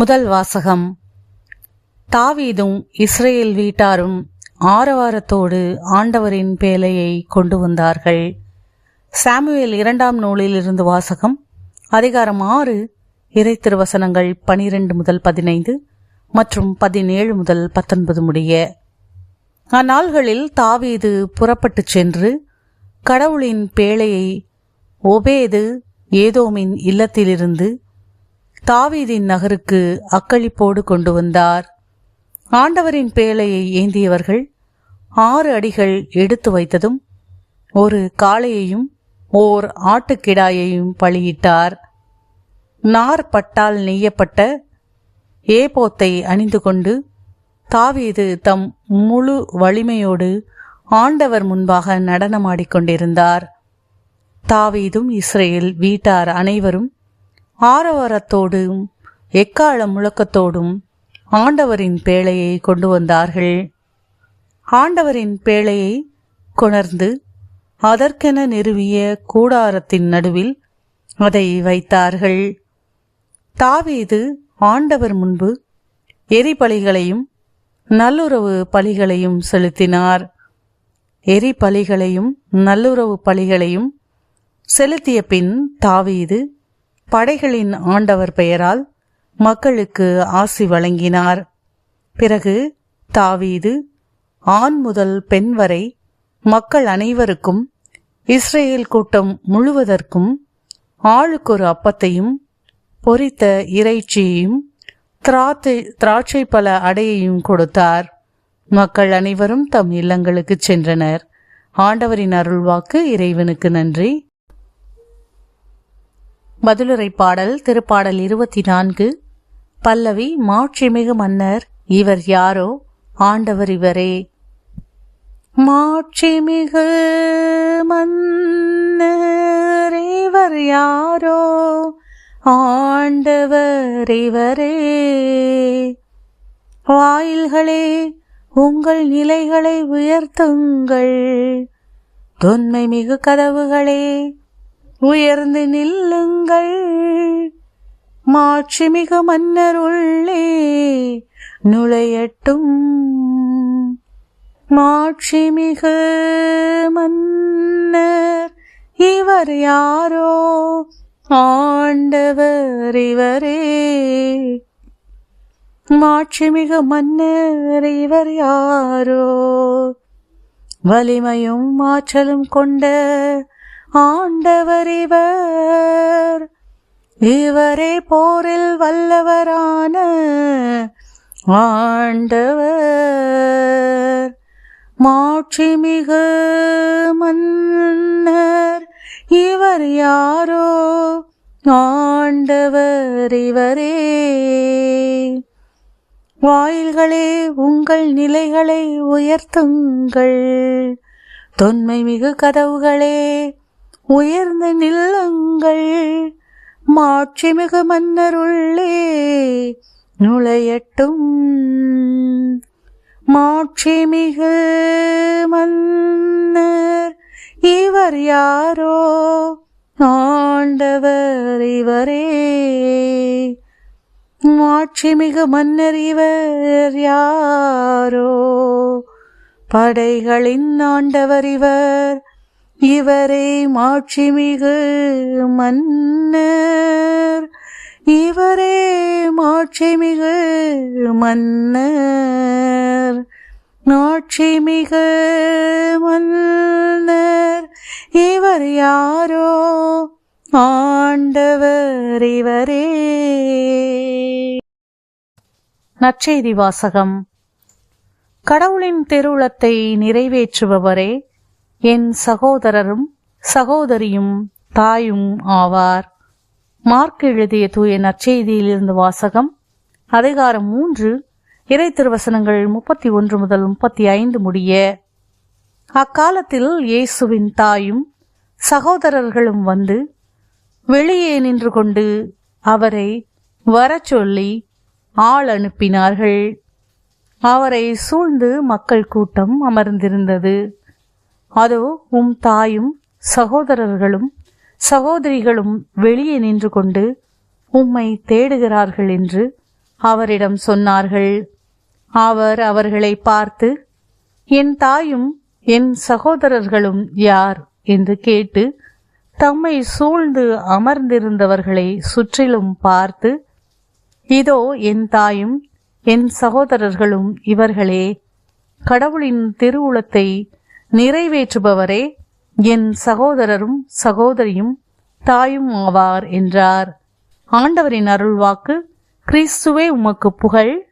முதல் வாசகம். தாவீதும் இஸ்ரேல் வீட்டாரும் ஆரவாரத்தோடு ஆண்டவரின் பேலையை கொண்டு வந்தார்கள். சாமுவேல் இரண்டாம் நூலிலிருந்து வாசகம். அதிகாரம் ஆறு இறை திருவசனங்கள் பனிரெண்டு முதல் பதினைந்து மற்றும் பதினேழு முதல் பத்தொன்பது முடிய. அந்நாள்களில் தாவீது புறப்பட்டுச் சென்று கடவுளின் பேழையை ஒபேது ஏதோமின் இல்லத்திலிருந்து தாவீதின் நகருக்கு அக்களிப்போடு கொண்டு வந்தார். ஆண்டவரின் பேழையை ஏந்தியவர்கள் ஆறு அடிகள் எடுத்து வைத்ததும் ஒரு காளையையும் ஓர் ஆட்டுக்கிடாயையும் பலியிட்டார். நார் பட்டால் நெய்யப்பட்ட ஏபோத்தை அணிந்து கொண்டு தாவீது தம் முழு வலிமையோடு ஆண்டவர் முன்பாக நடனமாடிக்கொண்டிருந்தார் தாவீதும் இஸ்ரேல் வீட்டார் அனைவரும் ஆரவாரத்தோடும் எக்கால முழக்கத்தோடும் ஆண்டவரின் பேழையை கொண்டு வந்தார்கள். ஆண்டவரின் பேழையை கொணர்ந்து அதற்கென நிறுவிய கூடாரத்தின் நடுவில் அதை வைத்தார்கள். தாவீது ஆண்டவர் முன்பு எரிபலிகளையும் நல்லுறவு பலிகளையும் செலுத்தினார். எரிபலிகளையும் நல்லுறவு பலிகளையும் செலுத்திய பின் தாவீது படைகளின் ஆண்டவர் பெயரால் மக்களுக்கு ஆசி வழங்கினார். பிறகு தாவீது ஆண் முதல் பெண் வரை மக்கள் அனைவருக்கும் இஸ்ரேல் கூட்டம் முழுவதற்கும் ஆளுக்கொரு அப்பத்தையும் பொரித்த இறைச்சியையும் திராட்சை திராட்சை பல அடையையும் கொடுத்தார். மக்கள் அனைவரும் தம் இல்லங்களுக்கு சென்றனர். ஆண்டவரின் அருள்வாக்கு இறைவனுக்கு நன்றி. பதிலுரை பாடல் திருப்பாடல் இருபத்தி நான்கு பல்லவி மாட்சிமிகு மன்னர் இவர் யாரோ? ஆண்டவர் இவரே. மாட்சிமிகு மன்னர் இவர் யாரோ? ஆண்டவர் இவரே. வாயில்களே உங்கள் நிலைகளை உயர்த்துங்கள். தொன்மை மிகு கதவுகளே உயர்ந்து நில்லுங்கள். மாட்சிமிகு மன்னர் உள்ளே நுழையட்டும். மாட்சிமிகு மன்னர் இவர் யாரோ? ஆண்டவர் இவரே. மாட்சிமிகு மன்னர் இவர் யாரோ? வலிமையும் ஆற்றலும் கொண்ட ஆண்டவர் இவர் இவரே போரில் வல்லவரான ஆண்டவர். மாட்சிமிகு மன்னர் இவர் யாரோ? ஆண்டவர் இவரே. வாயில்களே உங்கள் நிலைகளை உயர்த்துங்கள். தொன்மை மிகு கதவுகளே உயர்ந்து நில்லுங்கள் மாட்சிமிகு மன்னருள்ளே நுழையட்டும். மாட்சிமிகு மன்னர் இவர் யாரோ? ஆண்டவர் இவரே. மாட்சிமிகு மன்னர் இவர் யாரோ? படைகளின் ஆண்டவர் இவர் இவரே மாட்சிமிகு மன்னர். இவரே மாட்சிமிகு மன்னர். மாட்சிமிகு மன்னர். இவர் யாரோ? ஆண்டவர் இவரே. நற்செய்தி வாசகம். கடவுளின் திருவுளத்தை நிறைவேற்றுபவரே என் சகோதரரும் சகோதரியும் தாயும் ஆவார். மார்க் எழுதிய தூய நற்செய்தியிலிருந்து வாசகம் அதிகாரம் மூன்று இறை திருவசனங்கள் முப்பத்தி ஒன்று முதல் முப்பத்தி ஐந்து முடிய அக்காலத்தில் இயேசுவின் தாயும் சகோதரர்களும் வந்து வெளியே நின்று கொண்டு அவரை வரச்சொல்லி ஆள் அனுப்பினார்கள். அவரை சூழ்ந்து மக்கள் கூட்டம் அமர்ந்திருந்தது. அதோ உம் தாயும் சகோதரர்களும் சகோதரிகளும் வெளியே நின்று கொண்டு உம்மை தேடுகிறார்கள் என்று அவரிடம் சொன்னார்கள். அவர் அவர்களை பார்த்து என் தாயும் என் சகோதரர்களும் யார்? என்று கேட்டு தம்மை சூழ்ந்து அமர்ந்திருந்தவர்களை சுற்றிலும் பார்த்து இதோ என் தாயும் என் சகோதரர்களும் இவர்களே கடவுளின் திருவுளத்தை நிறைவேற்றுபவரே என் சகோதரரும் சகோதரியும் தாயும் ஆவார் என்றார். ஆண்டவரின் அருள்வாக்கு கிறிஸ்துவே உமக்கு புகழ்.